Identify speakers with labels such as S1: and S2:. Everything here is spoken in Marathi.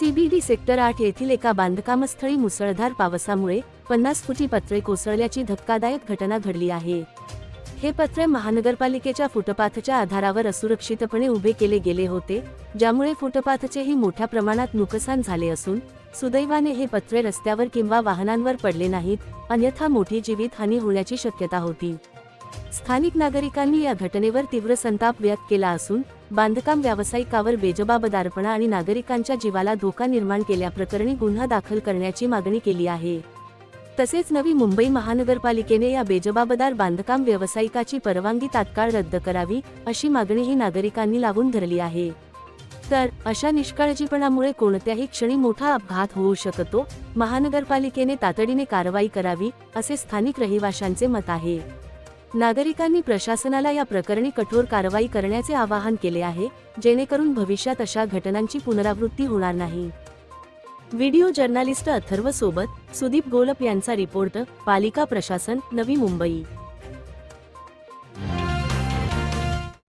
S1: सीबीडी सेक्टर आठ येथील एका बांधकामस्थळी मुसळधार पावसामुळे पन्नास फुटी पत्रे कोसळल्याची धक्कादायक घटना घडली आहे. हे पत्रे महानगरपालिकेच्या फुटपाथच्या आधारावर असुरक्षितपणे उभे केले गेले होते ज्यामुळे फुटपाथचेही मोठ्या प्रमाणात नुकसान झाले असून सुदैवाने हे पत्रे रस्त्यावर किंवा वाहनांवर पडले नाहीत अन्यथा मोठी जीवितहानी होण्याची शक्यता होती. स्थानिक नागरिकांनी या घटनेवर तीव्र संताप व्यक्त केला असून बांधकाम व्यावसायिकावर बेजबाबदारपणा आणि नागरिकांच्या जीवाला धोका निर्माण केल्याप्रकरणी गुन्हा दाखल करण्याची मागणी केली आहे. तसेच नवी मुंबई महानगरपालिकेने या बेजबाबदार बांधकाम व्यावसायिकाची परवानगी तात्काळ रद्द करावी अशी मागणीही नागरिकांनी लावून धरली आहे. तर अशा निष्काळजीपणामुळे कोणत्याही क्षणी मोठा अपघात होऊ शकतो महानगरपालिकेने तातडीने कारवाई करावी असे स्थानिक रहिवाशांचे मत आहे. नागरिकांनी प्रशासनाला या प्रकरणी कठोर कारवाई करण्याचे आवाहन केले आहे जेणेकरून भविष्यात अशा घटनांची पुनरावृत्ती होणार नाही. व्हिडिओ जर्नालिस्ट अथर्व सोबत सुदीप गोलप यांचा रिपोर्ट पालिका प्रशासन नवी मुंबई.